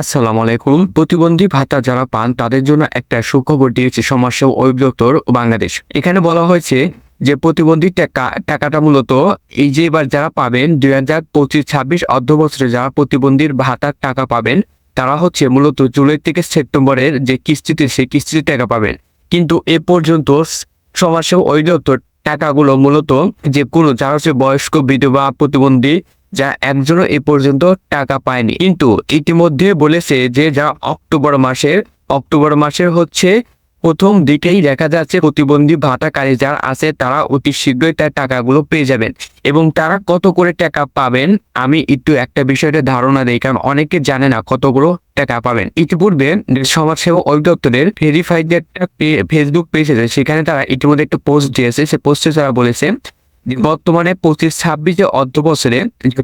আসসালামু আলাইকুম প্রতিবন্ধী ভাতা যারা পান, তাদের জন্য একটা সুখবর দিয়েছে সমাজসেবা অধিদপ্তর বাংলাদেশ। এখানে বলা হয়েছে যে প্রতিবন্ধী টাকা, টাকাটা মূলত এই যে এবার যারা পাবেন, দুই হাজার পঁচিশ ছাব্বিশ অর্ধ বছরে যারা প্রতিবন্ধীর ভাতার টাকা পাবেন, তারা হচ্ছে মূলত জুলাই থেকে সেপ্টেম্বরের যে কিস্তিতে, সেই কিস্তিতে টাকা পাবেন। কিন্তু এ পর্যন্ত সমাজসেবা অধিদপ্তর টাকাগুলো মূলত যে কোনো, যারা হচ্ছে বয়স্ক, বিধবা, প্রতিবন্ধী যা একজনও এ পর্যন্ত টাকা পায়নি। কিন্তু ইতিমধ্যে বলেছে যে যা অক্টোবর মাসের অক্টোবর মাসের হচ্ছে প্রথম দিকেই দেখা যাচ্ছে প্রতিবন্ধী ভাতাকারী যারা আছে তারা অতি শীঘ্রই তার টাকাগুলো পেয়ে যাবেন। এবং তারা কত করে টাকা পাবেন, আমি একটু একটা বিষয়টা ধারণা দেই, কারণ অনেকে জানে না কতগুলো টাকা পাবেন। ইতিপূর্বে সমাজসেবা অধিদপ্তরের ভেরিফাইড একটা ফেসবুক পেজ সেখানে তারা ইতিমধ্যে একটা পোস্ট দিয়েছে। সে পোস্টে তারা বলেছে বর্তমানে পঁচিশ ছাব্বিশে অর্ধ বছরে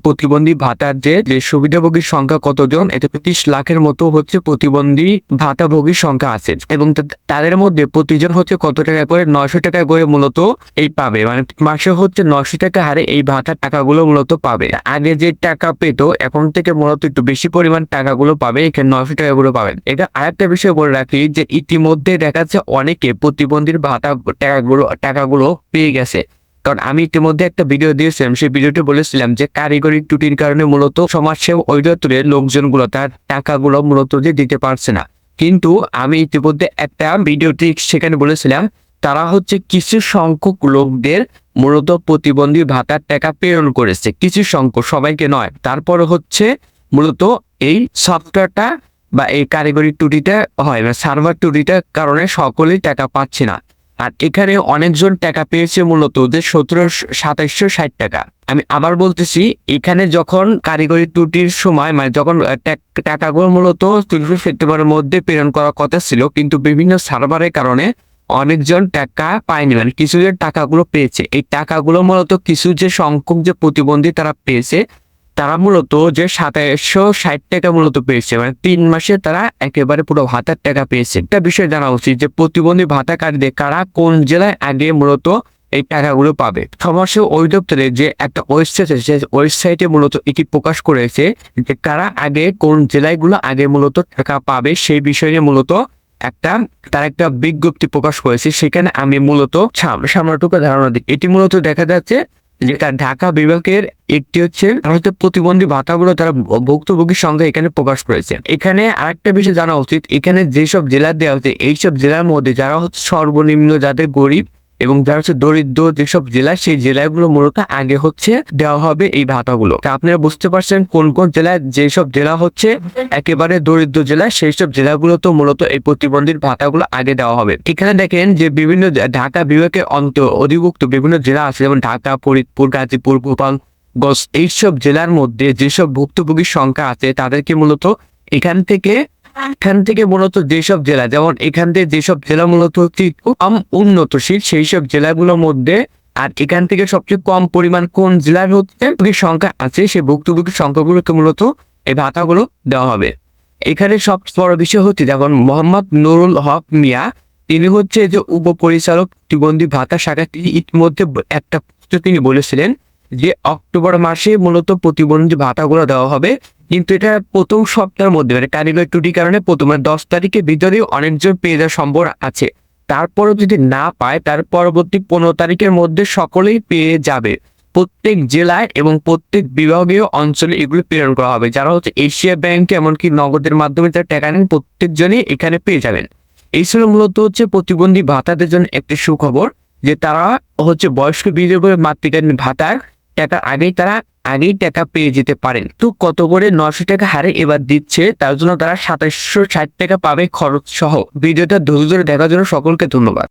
প্রতিবন্ধী ভাতার যে যে সুবিধাভোগীর সংখ্যা কতজন এতে পঁচিশ লাখের মতো হচ্ছে প্রতিবন্ধী ভাতাভোগীর সংখ্যা আছে। এবং তাদের মধ্যে প্রতিজন হচ্ছে কত টাকা করে? নয়শো টাকা করে মূলত এই পাবে। মানে মাসে হচ্ছে নয়শো টাকা হারে এই ভাতার টাকাগুলো মূলত পাবে। আগে যে টাকা পেতো, এখন থেকে মূলত একটু বেশি পরিমাণ টাকাগুলো পাবে, এখানে নয়শো টাকা টাকাগুলো পাবেন এটা আরেকটা বিষয় বলে রাখি যে ইতিমধ্যে দেখা যাচ্ছে অনেকে প্রতিবন্ধীর ভাতা টাকাগুলো টাকাগুলো পেয়ে গেছে। কারণ আমি ইতিমধ্যে একটা ভিডিও দিয়েছিলাম, সেই ভিডিওতে বলেছিলাম যে কারিগরি ত্রুটির কারণে মূলত সমাজসেবা অধিদপ্তরের লোকজনগুলো তার টাকাগুলো মূলত যে দিতে পারছে না। কিন্তু আমি ইতিমধ্যে একটা ভিডিওটি সেখানে বলেছিলাম, তারা হচ্ছে কিছু সংখ্যক লোকদের মূলত প্রতিবন্ধী ভাতার টাকা প্রেরণ করেছে। কিছু সংখ্যক, সবাইকে নয়। তারপরে হচ্ছে মূলত এই সফটওয়্যারটা বা এই কারিগরি ত্রুটিটা হয় বা সার্ভার ত্রুটিটার কারণে সকলেই টাকা পাচ্ছে না। আর এখানে অনেকজন টাকা পেয়েছে মূলত যে সতেরো সাতাইশশো ষাট টাকা। আমি আবার বলতেছি, এখানে যখন কারিগরি ত্রুটির সময় মানে যখন টাকাগুলো মূলত তিরিশে সেপ্টেম্বরের মধ্যে প্রেরণ করার কথা ছিল, কিন্তু বিভিন্ন সার্ভারের কারণে অনেকজন টাকা পায়নি। মানে কিছু যে টাকাগুলো পেয়েছে, এই টাকাগুলো মূলত কিছু যে সংখ্যক যে প্রতিবন্ধী তারা পেয়েছে তারা মূলত যে সাতাইশশো ষাট টাকা মূলত পেয়েছে মানে তিন মাসে তারা একেবারে পুরো ভাতার টাকা পেয়েছে। একটা বিষয় জানা উচিত যে প্রতিবন্ধী ভাতা ভাতাকারীদের কারা কোন জেলায় আগে মূলত এই টাকাগুলো পাবে। সমস্যা অধিদপ্তরে যে একটা ওয়েবসাইট আছে, সেই ওয়েবসাইটে মূলত এটি প্রকাশ করেছে যে কারা আগে কোন জেলাগুলো আগে মূলত টাকা পাবে, সেই বিষয়ে মূলত একটা, তার একটা বিজ্ঞপ্তি প্রকাশ করেছে। সেখানে আমি মূলত সাম- সামনেটুকু ধারণা দিই। এটি মূলত দেখা যাচ্ছে যেটা ঢাকা বিভাগের একটি হচ্ছে হয়তো প্রতিবন্ধী ভাতাগুলো তারা ভুক্তভোগীর সংখ্যা এখানে প্রকাশ করেছে। এখানে আরেকটা বিষয় জানা উচিত। এখানে যেসব জেলা দেওয়া হচ্ছে এইসব জেলার মধ্যে যারা হচ্ছে সর্বনিম্ন যাদের গরিব এবং যারা হচ্ছে দরিদ্র যেসব জেলা, সেই জেলাগুলো মূলত আগে হচ্ছে দেওয়া হবে এই ভাতাগুলো। আপনারা বুঝতে পারছেন কোন কোন জেলায় যেসব জেলা হচ্ছে একেবারে দরিদ্র জেলা সেই সব জেলাগুলো তো মূলত এই প্রতিবন্ধীর ভাতাগুলো আগে দেওয়া হবে। এখানে দেখেন যে বিভিন্ন ঢাকা বিভাগের অন্ত, অধিভুক্ত বিভিন্ন জেলা আছে, যেমন ঢাকা, ফরিদপুর, গাজীপুর গোপালগঞ্জ এইসব জেলার মধ্যে যেসব ভুক্তভোগীর সংখ্যা আছে, তাদেরকে মূলত এখান থেকে এখান থেকে মূলত যেসব জেলা, যেমন এখান থেকে যেসব জেলা মূলত কম উন্নতশীল সেই সব জেলাগুলোর মধ্যে, আর এখান থেকে সবচেয়ে কম পরিমাণ কোন জেলার হচ্ছে সংখ্যা আছে সেই ভুক্তভোগীর সংখ্যাগুলোকে মূলত এই ভাতাগুলো দেওয়া হবে। এখানে সব বড় বিষয় হচ্ছে, যেমন মোহাম্মদ নুরুল হক মিয়া, তিনি হচ্ছে যে উপপরিচালক প্রতিবন্ধী ভাতা শাখা তিনি ইতিমধ্যে একটা তিনি বলেছিলেন যে অক্টোবর মাসে মূলত প্রতিবন্ধী ভাতাগুলো দেওয়া হবে। কিন্তু এটা প্রথম সপ্তাহের মধ্যে মানে কারিগরি ত্রুটির কারণে প্রথমে দশ তারিখের ভিতরে অনেকজন পেয়ে যাওয়ার সম্ভব আছে। তারপরও যদি না পায়, তার পরবর্তী পনেরো তারিখের মধ্যে সকলেই পেয়ে যাবে। প্রত্যেক জেলায় এবং প্রত্যেক বিভাগীয় অঞ্চলে এগুলো প্রেরণ করা হবে। যারা হচ্ছে এশিয়া ব্যাংকে এমনকি নগদের মাধ্যমে তারা টাকা নেন, প্রত্যেকজনই এখানে পেয়ে যাবেন। এই ছিল মূলত হচ্ছে প্রতিবন্ধী ভাতাদের জন্য একটি সুখবর, যে তারা হচ্ছে বয়স্ক বিধবা মাতৃকালীন ভাতার টাকা আগেই তারা, আগেই টাকা পেয়ে যেতে পারেন। তো কত করে নশো টাকা হারে এবার দিচ্ছে, তার জন্য তারা সাতাশশো ষাট টাকা পাবে খরচ সহ ভিডিওটা ধৈর্য ধরে দেখার জন্য সকলকে ধন্যবাদ।